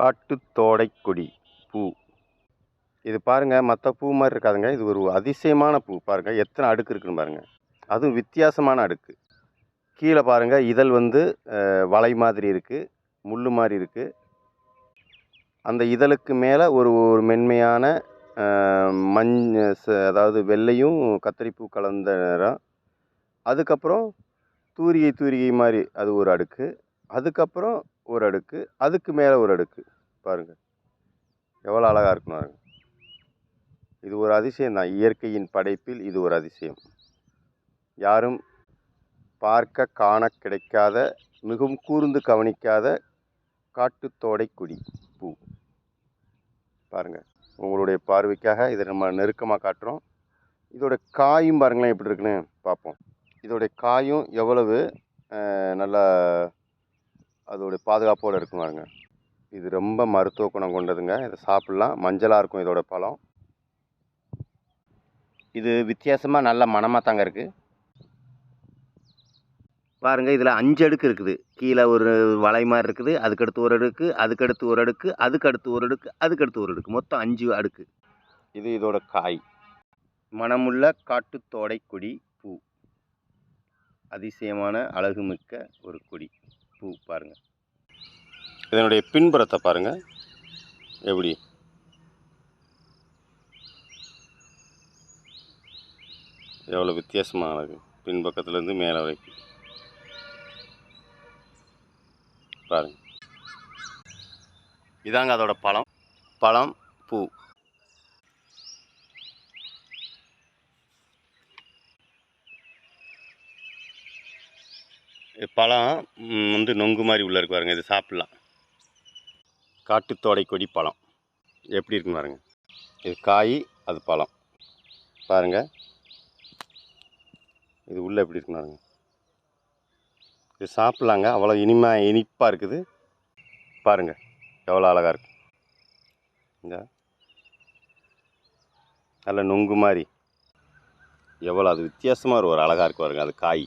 காட்டுத்தோடைக் கொடி பூ. இது பாருங்கள் மற்ற பூ மாதிரி இருக்காதுங்க. இது ஒரு அதிசயமான பூ. பாருங்கள் எத்தனை அடுக்கு இருக்குன்னு பாருங்கள் அதுவும் வித்தியாசமான அடுக்கு. கீழே பாருங்கள் இதழ் வந்து வலை மாதிரி இருக்குது முள் மாதிரி இருக்குது அந்த இதழுக்கு மேலே ஒரு ஒரு மென்மையான மஞ் அதாவது வெள்ளையும் கத்தரிப்பூ கலந்த நிறம். அதுக்கப்புறம் தூரிகை தூரிகை மாதிரி அது ஒரு அடுக்கு. அதுக்கப்புறம் ஒரு அடுக்கு அதுக்கு மேலே ஒரு அடுக்கு. பாருங்கள் எவ்வளோ அழகாக இருக்குன்னு பாருங்க. இது ஒரு அதிசயம் தான். இயற்கையின் படைப்பில் இது ஒரு அதிசயம். யாரும் பார்க்க காண கிடைக்காத மிகவும் கூர்ந்து கவனிக்காத காட்டுத்தோடை கொடி பூ. பாருங்கள் உங்களுடைய பார்வைக்காக இதை நம்ம நெருக்கமாக காட்டுறோம். இதோட காயும் பாருங்களேன் எப்படி இருக்குன்னு பார்ப்போம் இதோடைய காயும் எவ்வளவு நல்லா அதோடைய பாதுகாப்போடு இருக்கும் பாருங்க இது ரொம்ப மருத்துவ குணம் கொண்டதுங்க. இதை சாப்பிட்லாம். மஞ்சளாக இருக்கும் இதோட பழம். இது வித்தியாசமாக நல்ல மணமாக தாங்க இருக்குது பாருங்கள் இதில் அஞ்சு அடுக்கு இருக்குது. கீழே ஒரு வலை மாதிரி இருக்குது. அதுக்கடுத்து ஒரு அடுக்கு அதுக்கடுத்து ஒரு அடுக்கு அதுக்கடுத்து ஒரு அடுக்கு அதுக்கடுத்து ஒரு அடுக்கு. மொத்தம் அஞ்சு அடுக்கு. இது இதோட காய். மணமுள்ள காட்டுத்தோடை கொடி பூ. அதிசயமான அழகுமிக்க ஒரு கொடி. பூ பாருங்கள் இதனுடைய பின்புறத்தை பாருங்கள் எப்படி? எவ்வளோ வித்தியாசமாக பின்பக்கத்துலேருந்து மேலே வரைக்கும். பாருங்கள் இதாங்க அதோட பழம். பழம் பூ. பழம் வந்து நொங்கு மாதிரி உள்ளே இருக்கு பாருங்கள் இது சாப்பிட்லாம். காட்டுத்தோடை கொடி பழம். எப்படி இருக்குன்னு பாருங்கள் இது காய் அது பழம். பாருங்க. இது உள்ளே எப்படி இருக்குன்னு பாருங்கள் இது சாப்பிட்லாங்க. அவ்வளோ இனிமை இனிப்பாக இருக்குது. பாருங்கள் எவ்வளோ அழகாக இருக்கு. இந்த நல்ல நொங்கு மாதிரி. எவ்வளோ அது வித்தியாசமாக ஒரு அழகாக இருக்கு பாருங்கள் அது காய்.